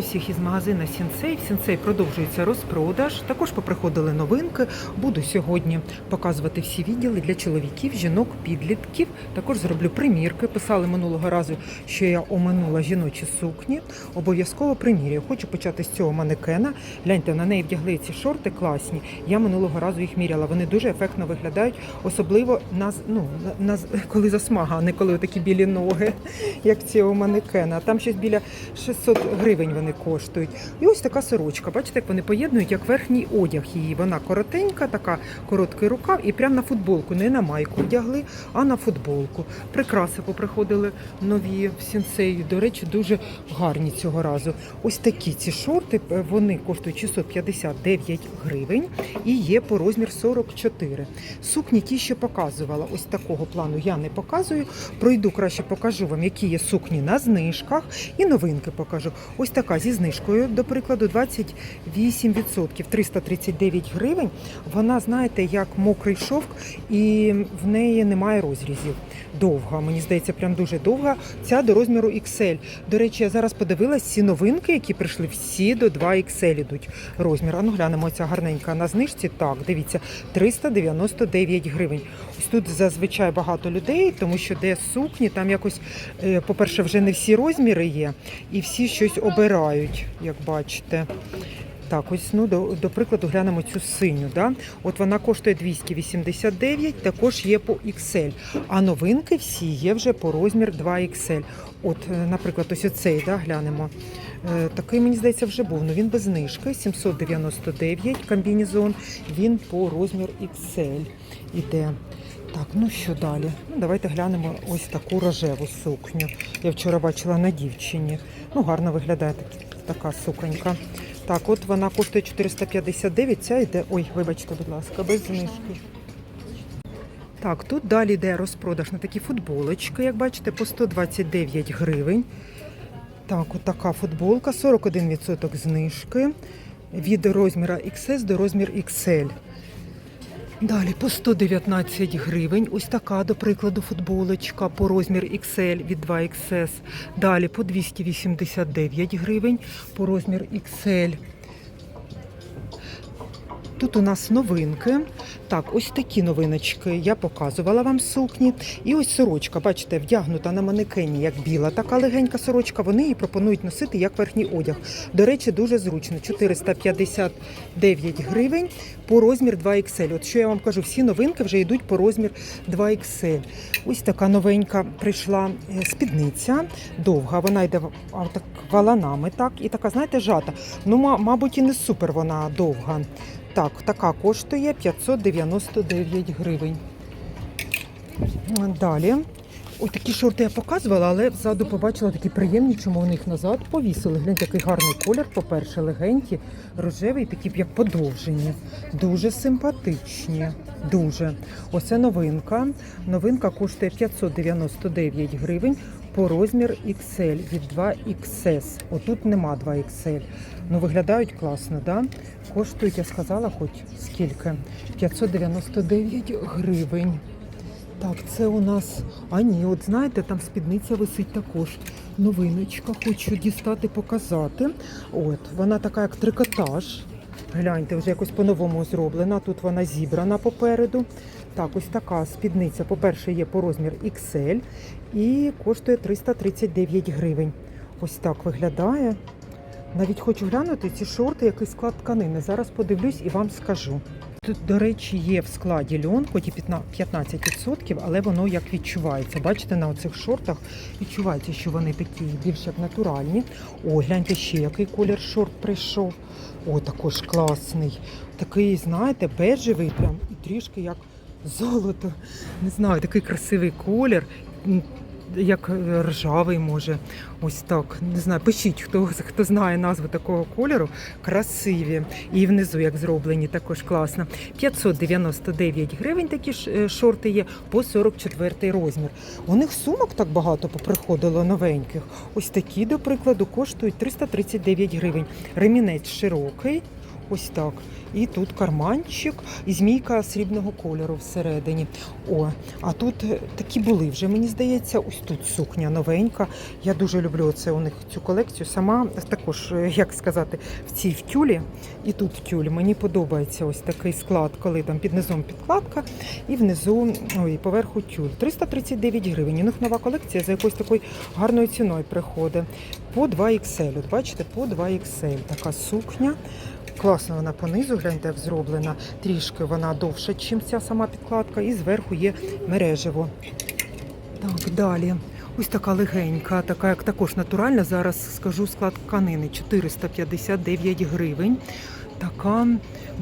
Всіх із магазина Сінцей. В Сінцей продовжується розпродаж. Також поприходили новинки. Буду сьогодні показувати всі відділи для чоловіків, жінок, підлітків. Також зроблю примірки. Писали минулого разу, що я оминула жіночі сукні. Обов'язково примірюю. Хочу почати з цього манекена. Гляньте, на неї вдягли ці шорти класні. Я минулого разу їх міряла. Вони дуже ефектно виглядають, особливо на, ну, на, коли засмага, а не коли такі білі ноги, як цього манекена. Там щось біля 600 гривень вони коштують. І ось така сорочка. Бачите, як вони поєднують як верхній одяг її. Вона коротенька, така короткий рукав, і прямо на футболку, не на майку вдягли, а на футболку. Прикраси поприходили нові в сінцеї. До речі, дуже гарні цього разу. Ось такі ці шорти. е, Вони коштують 659 гривень і є по розмір 44. Сукні ті, що показувала, ось такого плану я не показую. Пройду краще покажу вам, які є сукні на знижках і новинки покажу. Ось така зі знижкою, до прикладу, 28%, 339 гривень. Вона, знаєте, як мокрий шовк, і в неї немає розрізів. Довга, мені здається, прям дуже довга. Ця до розміру XL. До речі, я зараз подивилась ці новинки, які прийшли, всі до 2XL ідуть розмір. А ну глянемо, ця гарненька на знижці. Так, дивіться, 399 гривень. Ось тут зазвичай багато людей, тому що де сукні, там якось, е, по-перше, вже не всі розміри є, і всі щось обирають, як бачите. Так, ось ну до, до прикладу глянемо цю синю. Да? От вона коштує 289, також є по XL. А новинки всі є вже по розмір 2XL. От, е, наприклад, ось оцей, да, глянемо. Е, Такий, мені здається, вже був. Ну він без знижки, 799 комбінезон. Він по розмір XL іде. Так, ну що далі? Ну, давайте глянемо ось таку рожеву сукню. Я вчора бачила на дівчині. Ну, гарно виглядає така суконька. Так, от вона коштує 459, ця йде. Ой, вибачте, будь ласка, без знижки. Так, тут далі йде розпродаж на такі футболочки, як бачите, по 129 гривень. Так, от така футболка, 41% знижки. Від розміра XS до розмір XL. Далі по 119 гривень. Ось така, до прикладу, футболочка по розмір XL від 2XS. Далі по 289 гривень по розмір XL. Тут у нас новинки. Так, ось такі новиночки. Я показувала вам сукні. І ось сорочка, бачите, вдягнута на манекені, як біла така легенька сорочка. Вони її пропонують носити як верхній одяг. До речі, дуже зручно. 459 гривень по розмір 2XL. От що я вам кажу, всі новинки вже йдуть по розмір 2XL. Ось така новенька прийшла е, спідниця. Довга, вона йде так, валанами, так, і така, знаєте, жата. Ну, мабуть, і не супер вона довга. Так, така коштує 599 гривень. Далі. Ось такі шорти я показувала, але ззаду побачила такі приємні, чому вони їх назад повісили. Гляньте, який гарний колір. По-перше, легенькі, рожевий, такі як подовжені. Дуже симпатичні. Дуже. Оце новинка. Новинка коштує 599 гривень по розмір XL від 2XS. Отут нема 2XL. Ну виглядають класно, да? Коштують, я сказала, хоч скільки? 599 гривень. Так, це у нас. А ні, от знаєте, там спідниця висить також. Новиночка, хочу дістати, показати. От, вона така, як трикотаж. Гляньте, вже якось по-новому зроблена. Тут вона зібрана попереду. Так, ось така спідниця. По-перше, є по розмір XL і коштує 339 гривень. Ось так виглядає. Навіть хочу глянути ці шорти, який склад тканини. Зараз подивлюсь і вам скажу. Тут, до речі, є в складі льон, хоч і 15 15%, але воно як відчувається. Бачите, на оцих шортах відчувається, що вони такі більш як натуральні. О, гляньте ще, який колір шорт прийшов. О, також класний. Такий, знаєте, бежевий, прям і трішки як золото. Не знаю, такий красивий колір. Як ржавий може, ось так. Не знаю, пишіть, хто хто знає назву такого кольору. Красиві. І внизу як зроблені, також класно. 599 гривень такі е, шорти є по 44 розмір. У них сумок так багато поприходило новеньких. Ось такі, до прикладу, коштують 339 гривень. Ремінець широкий. Ось так. І тут карманчик, і змійка срібного кольору всередині. О, а тут е, такі були вже, мені здається, ось тут сукня новенька. Я дуже люблю це у них цю колекцію. Сама також, е, як сказати, в цій в тюлі і тут в тюлі. Мені подобається ось такий склад, коли там під низом підкладка і внизу ой, поверху тюль. 339 гривень. У них нова колекція за якоюсь такою гарною ціною приходить. По 2 XL. От бачите, по 2 XL. Така сукня. Класно вона понизу, гляньте, як зроблена. Трішки вона довша, ніж ця сама підкладка, і зверху є мережево. Так, далі. Ось така легенька, така як також натуральна. Зараз скажу склад тканини 459 гривень. Така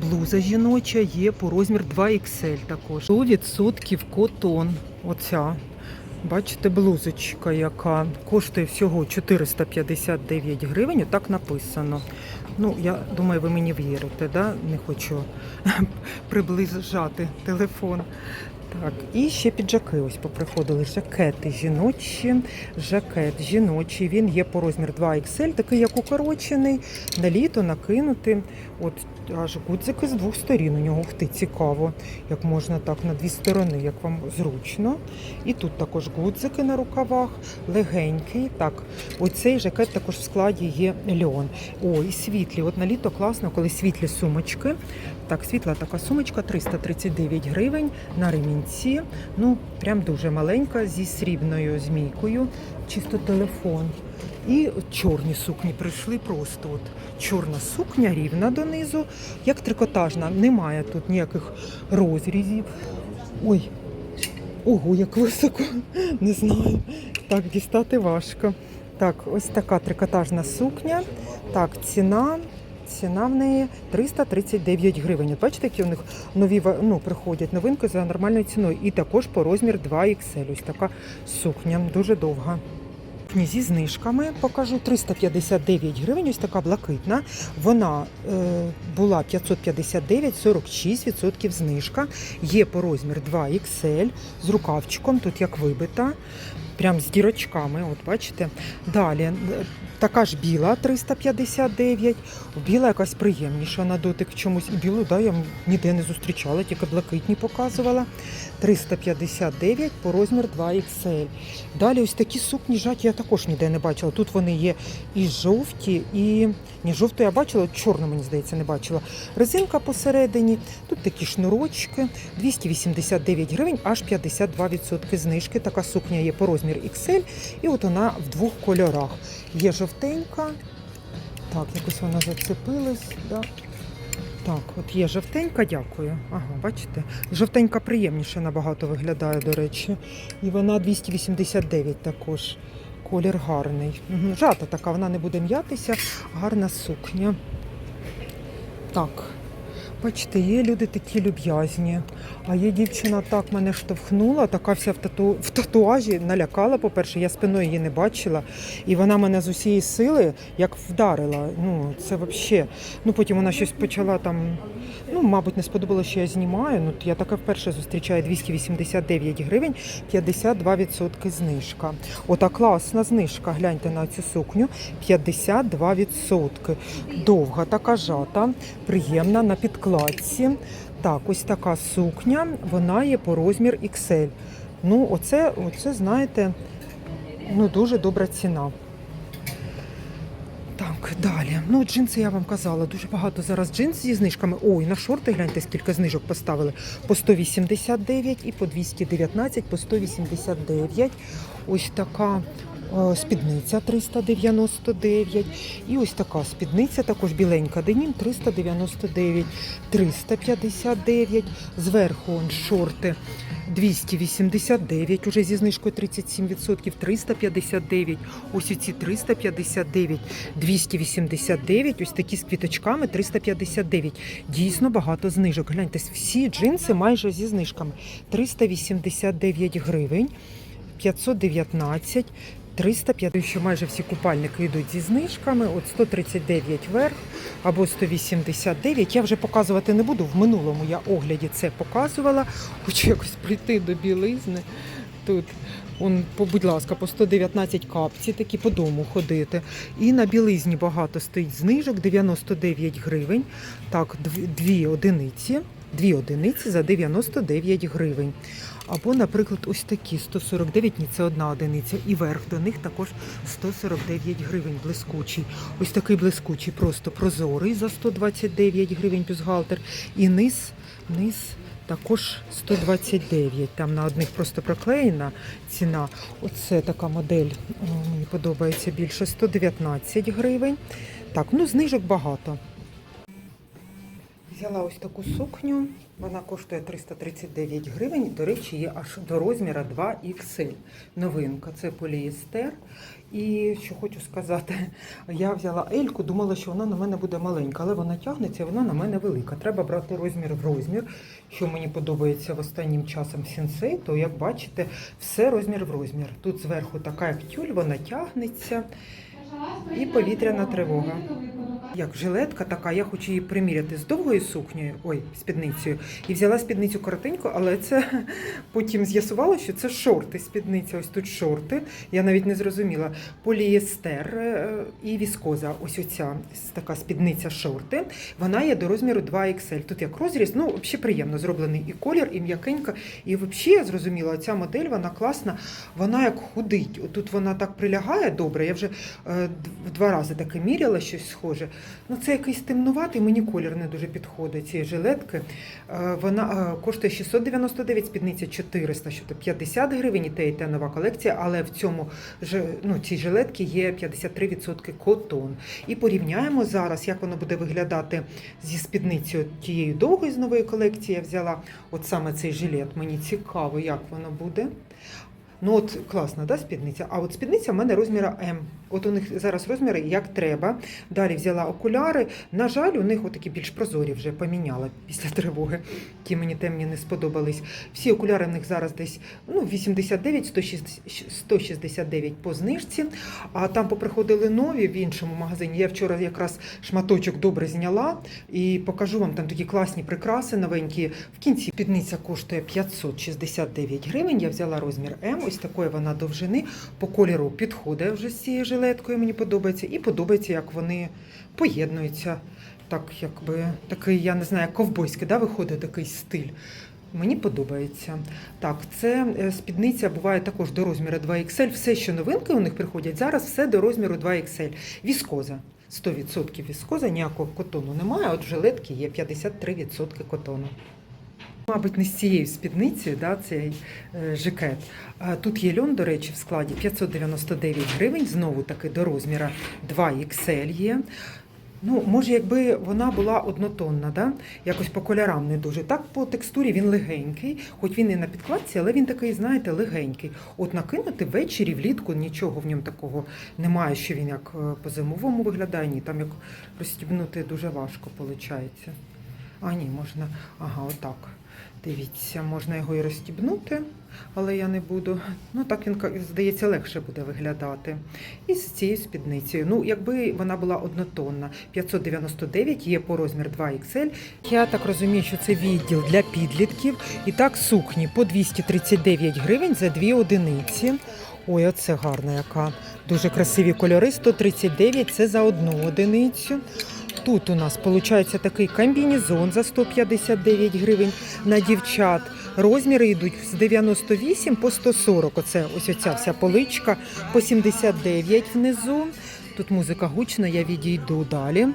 блуза жіноча є по розмір 2XL також. 100% котон. Оця. Бачите, блузочка, яка коштує всього 459 гривень. Так написано. Ну, я думаю, ви мені вірите, да? не хочу приближати телефон. Так, і ще піджаки ось поприходили. Жакети жіночі, жакет жіночий. Він є по розмір 2XL, такий як укорочений, на літо накинути. От аж гудзики з двох сторін. У нього ух ти, цікаво, як можна так на дві сторони, як вам зручно. І тут також гудзики на рукавах, легенький. Так, оцей жакет також в складі є льон. О, і світлі. От на літо класно, коли світлі сумочки. Так, світла така сумочка 339 гривень на ремінці. Ну, прям дуже маленька зі срібною змійкою, чисто телефон. І чорні сукні прийшли просто. От чорна сукня рівна донизу, як трикотажна. Немає тут ніяких розрізів. Ой, ого, як високо, не знаю. Так, дістати важко. Так, ось така трикотажна сукня. Так, ціна. Ціна в неї 339 гривень. От Бачите, які у них нові ну, приходять новинки за нормальною ціною. І також по розмір 2XL. Ось така сукня, дуже довга. Сукні Зі знижками покажу 359 гривень. Ось така блакитна. Вона е, була 559, 46% знижка. Є по розмір 2XL з рукавчиком, тут як вибита. Прям з дірочками, от бачите. Далі така ж біла 359. Біла якась приємніша на дотик чомусь. І білу да, я ніде не зустрічала, тільки блакитні показувала. 359 по розмір 2XL. Далі ось такі сукні жаті я також ніде не бачила. Тут вони є і жовті, і ні, жовту я бачила, чорну, мені здається, не бачила. Резинка посередині, тут такі шнурочки, 289 гривень, аж 52% знижки. Така сукня є по розмір XL, і от вона в двох кольорах. Є жовтенька. Так, якось вона зацепилась. Да. Так, от є жовтенька, дякую. Ага, бачите? Жовтенька приємніше набагато виглядає, до речі. І вона 289 також. Колір гарний. Жата така, вона не буде м'ятися. Гарна сукня. Так. Бачите, є люди такі люб'язні. А є дівчина так мене штовхнула, така вся в, тату... в татуажі налякала, по-перше, я спиною її не бачила. І вона мене з усієї сили як вдарила. Ну, це взагалі. Ну, потім вона щось почала там. Ну, мабуть, не сподобалося, що я знімаю. Ну, я таке вперше зустрічаю 289 гривень, 52% знижка. Ота класна знижка. Гляньте на цю сукню. 52%. Довга така жата, приємна на підкладці. Так, ось така сукня, вона є по розмір XL. Ну, оце, оце знаєте, ну, дуже добра ціна. Далі. Ну, джинси я вам казала, дуже багато зараз джинс зі знижками. Ой, на шорти гляньте, скільки знижок поставили. По 189 і по 219, по 189. Ось така спідниця 399. І ось така спідниця, також біленька денім 399, 359. Зверху он шорти 289, уже зі знижкою 37%, 359. Ось ці 359, 289, ось такі з квіточками 359. Дійсно багато знижок. Гляньте, всі джинси майже зі знижками. 389 гривень, 519, 350, що майже всі купальники йдуть зі знижками. От 139 верх або 189. Я вже показувати не буду. В минулому я огляді це показувала. Хочу якось прийти до білизни. Тут Он, будь ласка, по 119 капці, такі по дому ходити. І на білизні багато стоїть знижок, 99 гривень. Так, дві одиниці. Дві одиниці за 99 гривень. Або, наприклад, ось такі 149, ні, це одна одиниця. І верх до них також 149 гривень блискучий. Ось такий блискучий, просто прозорий за 129 гривень бюстгальтер. І низ, низ також 129. Там на одних просто проклеєна ціна. Оце така модель, о, мені подобається більше 119 гривень. Так, ну знижок багато. Взяла ось таку сукню. Вона коштує 339 гривень. До речі, є аж до розміра 2XL. Новинка. Це поліестер. І що хочу сказати, я взяла Ельку, думала, що вона на мене буде маленька, але вона тягнеться, вона на мене велика. Треба брати розмір в розмір. Що мені подобається в останнім часом сінсей, то як бачите, все розмір в розмір. Тут зверху така як тюль, вона тягнеться. І повітряна тривога. Як жилетка така, я хочу її приміряти з довгою сукнею, ой, спідницею. І взяла спідницю коротеньку, але це потім з'ясувало, що це шорти. Спідниця, ось тут шорти. Я навіть не зрозуміла. Полієстер е, і віскоза. Ось оця така спідниця шорти. Вона є до розміру 2XL. Тут як розріз, ну взагалі приємно зроблений і колір, і м'якенька. І взагалі я зрозуміла, ця модель вона класна, вона як худить. Тут вона так прилягає добре. Я вже е, в два рази таке міряла щось схоже. Ну, це якийсь темнуватий, мені колір не дуже підходить цієї жилетки. Е, Вона е, коштує 699, спідниця 400, що то 50 гривень, і те, і те нова колекція, але в цьому ну, цій жилетці є 53% котон. І порівняємо зараз, як воно буде виглядати зі спідницею тією довгою з нової колекції. Я взяла от саме цей жилет. Мені цікаво, як воно буде. Ну от класна, да, спідниця. А от спідниця в мене розміра М. От у них зараз розміри як треба. Далі взяла окуляри. На жаль, у них отакі більш прозорі вже поміняла після тривоги. Ті мені темні не сподобались. Всі окуляри в них зараз десь ну, 89, 160 169 по знижці. А там поприходили нові в іншому магазині. Я вчора якраз шматочок добре зняла і покажу вам там такі класні прикраси новенькі. В кінці спідниця коштує 569 гривень. Я взяла розмір М. Ось такої вона довжини. По кольору підходить вже з цією жилеткою. Мені подобається. І подобається, як вони поєднуються. Так, якби такий, я не знаю, ковбойський, да, виходить такий стиль. Мені подобається. Так, це е, спідниця буває також до розміру 2XL. Все, що новинки у них приходять, зараз все до розміру 2XL. Віскоза. 100% віскоза, ніякого котону немає, от в жилетки є 53% котону. Мабуть, не з цією спідницею, да, цей е, жакет. Тут є льон, до речі, в складі 599 гривень, знову таки до розміра 2XL є. Ну, може, якби вона була однотонна, да? якось по кольорам не дуже. Так, по текстурі він легенький, хоч він і на підкладці, але він такий, знаєте, легенький. От накинути ввечері, влітку нічого в ньому такого немає, що він як е, по зимовому виглядає, ні, там як розстібнути дуже важко виходить. А, ні, можна. Ага, отак. Дивіться, можна його і розстібнути, але я не буду. Ну, так він, здається, легше буде виглядати. І з цією спідницею. Ну, якби вона була однотонна, 599 є по розмір 2XL. Я так розумію, що це відділ для підлітків. І так, сукні по 239 гривень за дві одиниці. Ой, оце гарна яка. Дуже красиві кольори. 139 це за одну одиницю. Тут у нас виходить такий комбінезон за 159 гривень на дівчат. Розміри йдуть з 98 по 140. Оце ось оця вся поличка по 79 внизу. Тут музика гучна, я відійду далі.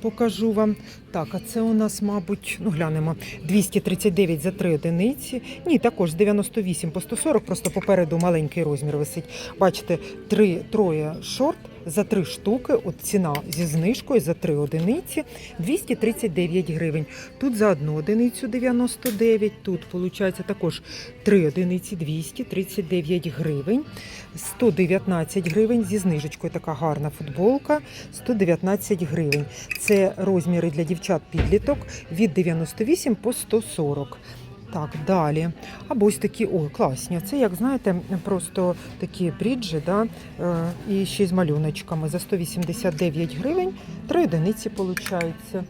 Покажу вам. Так, а це у нас, мабуть, ну глянемо, 239 за 3 одиниці. Ні, також з 98 по 140, просто попереду маленький розмір висить. Бачите, три, троє шорт за 3 штуки. От ціна зі знижкою за 3 одиниці 239 гривень. Тут за одну одиницю 99, тут виходить також 3 одиниці 239 гривень. 119 гривень зі знижечкою. Така гарна футболка. 119 гривень. Це розміри для дівчат-підліток від 98 по 140. Так, далі. Або ось такі, о, класні. Це, як знаєте, просто такі бріджі, да? е, і ще з малюночками. За 189 гривень, три одиниці виходить.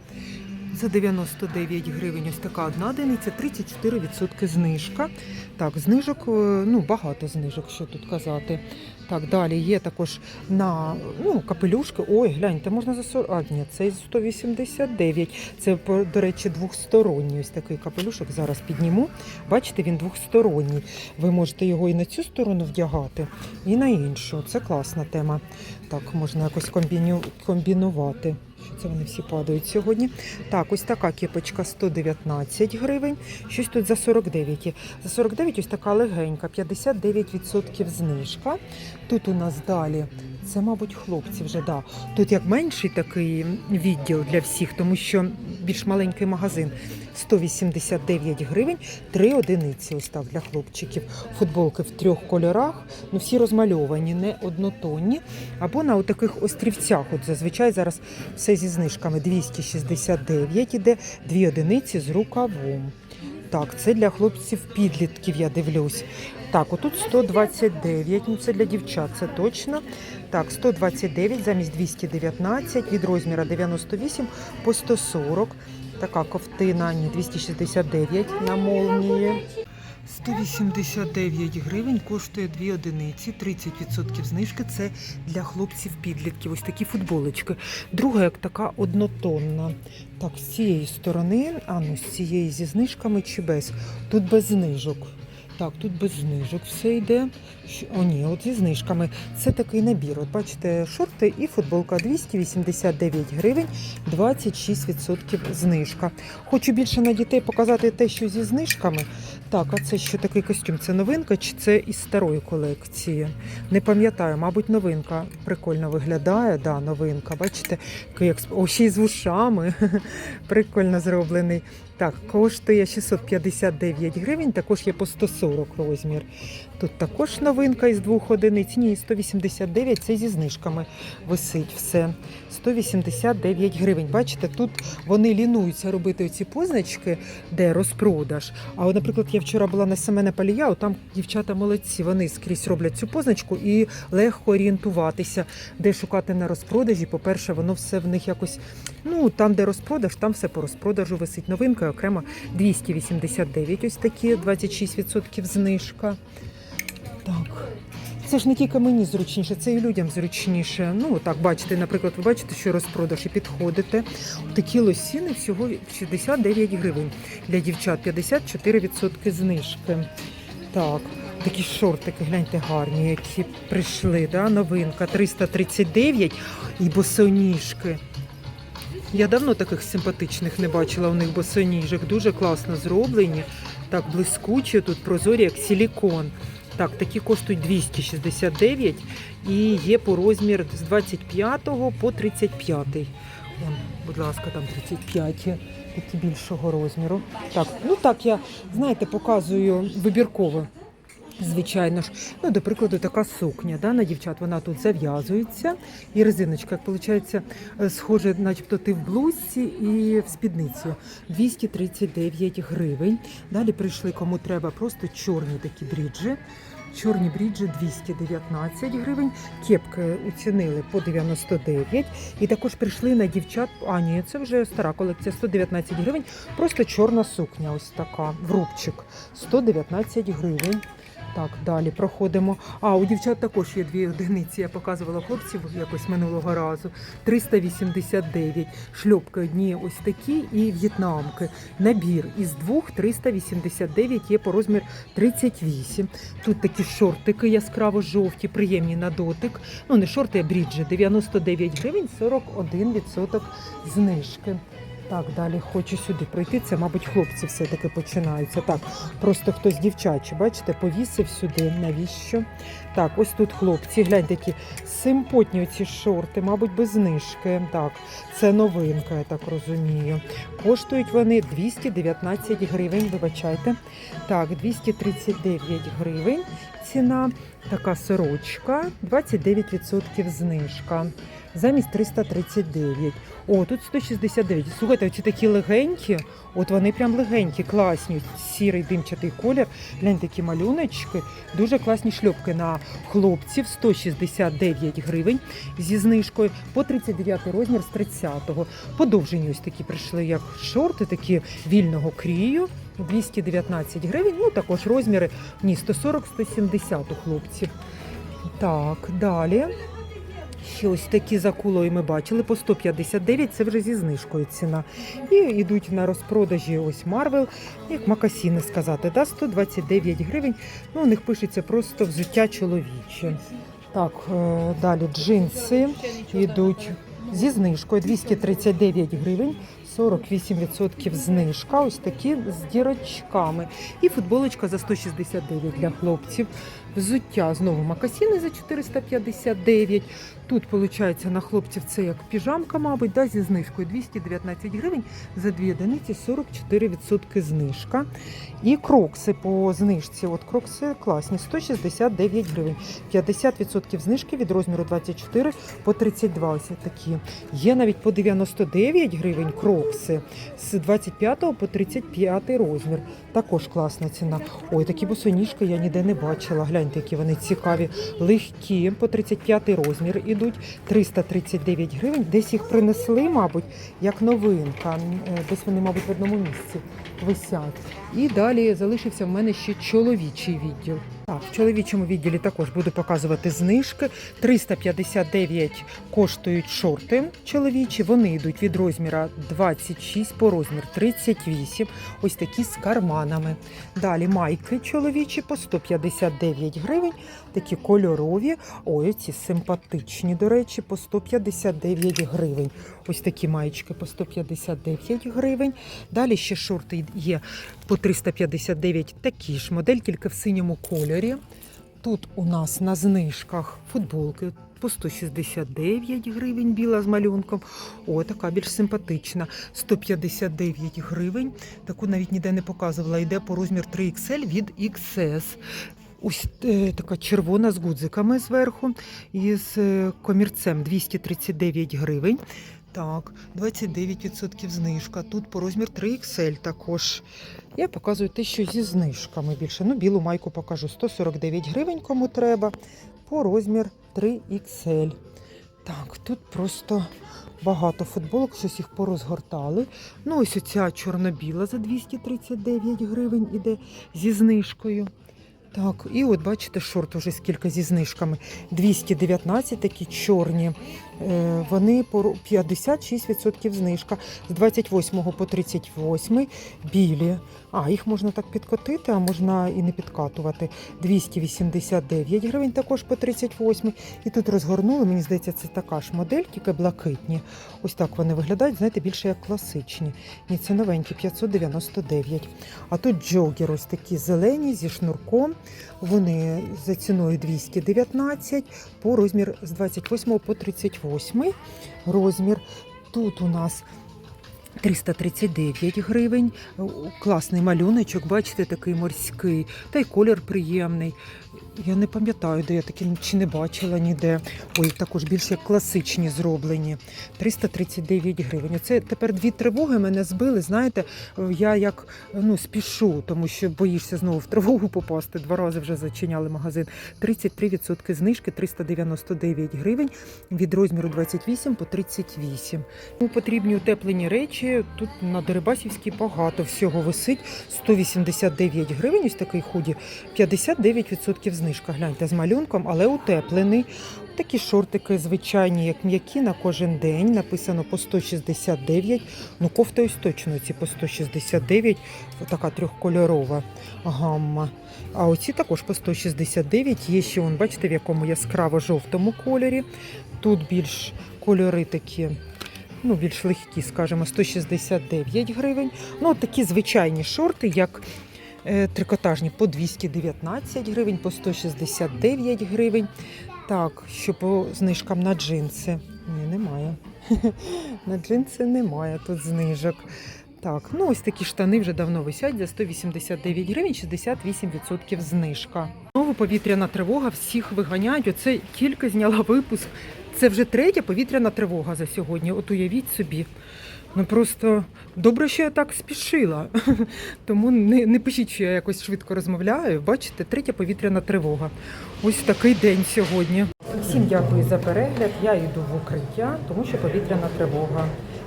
За 99 гривень ось така одна одиниця, 34% знижка. Так, знижок, е, ну багато знижок, що тут казати. Так, далі є також на ну, капелюшки. Ой, гляньте, можна за 40. А, ні, це 189. Це, до речі, двохсторонній ось такий капелюшок. Зараз підніму. Бачите, він двохсторонній. Ви можете його і на цю сторону вдягати, і на іншу. Це класна тема. Так, можна якось комбіню... комбінувати. Що це вони всі падають сьогодні? Так, ось така кепочка 119 гривень. Щось тут за 49. є. За 49 ось така легенька, 59% знижка. Тут у нас далі. Це, мабуть, хлопці вже да. Тут як менший такий відділ для всіх, тому що більш маленький магазин. 189 гривень, три одиниці ось для хлопчиків. Футболки в трьох кольорах, ну всі розмальовані, не однотонні. Або на таких острівцях. От зазвичай зараз все зі знижками 269 іде, дві одиниці з рукавом. Так, це для хлопців підлітків, я дивлюсь. Так, отут 129, ну це для дівчат, це точно. Так, 129 замість 219, від розміра 98 по 140. Така ковтина, ні, 269 на молнії. 189 гривень коштує дві одиниці, 30% знижки. Це для хлопців-підлітків. Ось такі футболочки. Друга як така однотонна. Так, з цієї сторони, а ну з цієї зі знижками чи без? Тут без знижок. Так, тут без знижок все йде. О, ні, от зі знижками. Це такий набір. От бачите, шорти і футболка 289 гривень, 26% знижка. Хочу більше на дітей показати те, що зі знижками. Так, а це що такий костюм? Це новинка чи це із старої колекції? Не пам'ятаю, мабуть, новинка прикольно виглядає. Да, новинка. Бачите, який експ- О, ще й з вушами. Прикольно зроблений. Так, коштує 659 гривень, також є по 140 розмір. Тут також новинка із двох одиниць. Ні, 189 це зі знижками висить все. 189 гривень. Бачите, тут вони лінуються робити ці позначки, де розпродаж. А от, наприклад, я вчора була на Семена Палія, там дівчата молодці, вони скрізь роблять цю позначку і легко орієнтуватися, де шукати на розпродажі. По-перше, воно все в них якось, ну там, де розпродаж, там все по розпродажу висить. Новинка окремо 289, ось такі, 26% знижка. Так. Це ж не тільки мені зручніше, це і людям зручніше. Ну, так, бачите, наприклад, ви бачите, що розпродаж і підходите. Такі лосіни всього 69 гривень. Для дівчат 54% знижки. Так, такі шортики, гляньте, гарні, які прийшли. Да? Новинка 339 і босоніжки. Я давно таких симпатичних не бачила у них босоніжок. Дуже класно зроблені. Так, блискучі, тут прозорі, як силікон. Так, такі коштують 269 і є по розмір з 25 по 35. Вон, будь ласка, там 35 є, такі більшого розміру. Так, ну так я, знаєте, показую вибірково. Звичайно ж, ну до прикладу, така сукня да, на дівчат. Вона тут зав'язується, і резиночка, як виходить, е, схоже, начебто ти в блузці і в спідниці. 239 гривень. Далі прийшли, кому треба, просто чорні такі бріджі. Чорні бріджі 219 гривень, кепки оцінили по 99. І також прийшли на дівчат. А ні, це вже стара колекція 119 гривень. Просто чорна сукня, ось така, в рубчик. 119 гривень. Так, далі проходимо. А, у дівчат також є дві одиниці. Я показувала хлопців якось минулого разу. 389. Шльопки одні ось такі і в'єтнамки. Набір із двох 389 є по розмір 38. Тут такі шортики яскраво жовті, приємні на дотик. Ну, не шорти, а бріджі. 99 гривень, 41% знижки. Так, далі хочу сюди пройти. Це, мабуть, хлопці все-таки починаються. Так, просто хтось дівчачий, бачите, повісив сюди. Навіщо? Так, ось тут хлопці, гляньте, які симпотні оці шорти, мабуть, без знижки. Так, це новинка, я так розумію. Коштують вони 219 гривень, вибачайте. Так, 239 гривень ціна. Така сорочка, 29% знижка. Замість 339. О, тут 169. Слухайте, оці такі легенькі, от вони прям легенькі, класні. Сірий димчатий колір. Глянь, такі малюночки. Дуже класні шльопки на хлопців. 169 гривень зі знижкою по 39 розмір з 30-го. Подовжені ось такі прийшли, як шорти, такі вільного крію. 219 гривень, ну також розміри ні, 140-170 у хлопців. Так, далі. Ще ось такі за кулою ми бачили по 159, це вже зі знижкою ціна. І йдуть на розпродажі ось Марвел, як макасіни сказати, да, 129 гривень. Ну, у них пишеться просто взуття чоловіче. Так, е, далі джинси йдуть зі знижкою 239 гривень. 48% знижка, ось такі з дірочками. І футболочка за 169 для хлопців. Взуття знову макасіни за 459. Тут, виходить, на хлопців це як піжамка, мабуть, да, зі знижкою 219 гривень за дві одиниці 44% знижка. І крокси по знижці. От крокси класні, 169 гривень. 50% знижки від розміру 24 по 32. Ось такі. Є навіть по 99 гривень крокси з 25 по 35 розмір. Також класна ціна. Ой, такі босоніжки я ніде не бачила. Гляньте, які вони цікаві, легкі, по 35 розмір ідуть 339 гривень. Десь їх принесли, мабуть, як новинка. Е, Десь вони, мабуть, в одному місці висять. І далі залишився в мене ще чоловічий відділ. Так, в чоловічому відділі також буду показувати знижки. 359 коштують шорти чоловічі. Вони йдуть від розміра 26 по розмір 38. Ось такі з карманами. Далі майки чоловічі по 159 гривень. Такі кольорові. Ой, ці симпатичні, до речі, по 159 гривень. Ось такі маєчки по 159 гривень. Далі ще шорти є по 359 такі ж модель, тільки в синьому кольорі. Тут у нас на знижках футболки по 169 гривень, біла з малюнком. О, така більш симпатична. 159 гривень. Таку навіть ніде не показувала. Йде по розмір 3XL від XS. Ось е, така червона з гудзиками зверху і з е, комірцем 239 гривень. Так, 29% знижка. Тут по розмір 3XL також. Я показую те, що зі знижками більше. Ну, білу майку покажу 149 гривень, кому треба. По розмір 3XL. Так, тут просто багато футболок, щось їх порозгортали. Ну, ось оця чорно-біла за 239 гривень іде зі знижкою. Так, і от бачите, шорт уже скільки зі знижками. 219 такі чорні. Е, Вони по 56% знижка. З 28 по 38 білі. А, їх можна так підкотити, а можна і не підкатувати. 289 гривень також по 38. І тут розгорнули, мені здається, це така ж модель, тільки блакитні. Ось так вони виглядають, знаєте, більше як класичні. Ні, це новенькі, 599. А тут джогер ось такі зелені зі шнурком. Вони за ціною 219 по розмір з 28 по 38 розмір. Тут у нас 339 гривень. Класний малюночок, бачите, такий морський. Та й колір приємний. Я не пам'ятаю, де я такі чи не бачила ніде. Ой, також більш як класичні зроблені. 339 гривень. Це тепер дві тривоги мене збили. Знаєте, я як ну, спішу, тому що боїшся знову в тривогу попасти. Два рази вже зачиняли магазин. 33% знижки, 399 гривень від розміру 28 по 38. Ну, потрібні утеплені речі. Тут на Дерибасівській багато всього висить. 189 гривень, ось такий худі, 59% знижка. Гляньте з малюнком, але утеплений. Такі шортики звичайні, як м'які на кожен день. Написано по 169. Ну, кофта ось точно ці по 169. Така трьохкольорова гамма. А оці також по 169. Є ще, он, бачите, в якому яскраво-жовтому кольорі. Тут більш кольори такі. Ну, більш легкі, скажімо, 169 гривень. Ну, от такі звичайні шорти, як трикотажні, по 219 гривень, по 169 гривень. Так, що по знижкам на джинси. Ні, немає. На джинси немає тут знижок. Так, ну ось такі штани вже давно висять за 189 гривень, 68% знижка. Знову повітряна тривога, всіх виганяють. Оце тільки зняла випуск. Це вже третя повітряна тривога за сьогодні. От уявіть собі. Ну просто добре, що я так спішила. Тому не, не пишіть, що я якось швидко розмовляю. Бачите, третя повітряна тривога. Ось такий день сьогодні. Всім дякую за перегляд. Я йду в укриття, тому що повітряна тривога.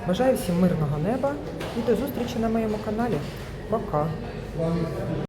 Бажаю всім мирного неба і до зустрічі на моєму каналі. Пока.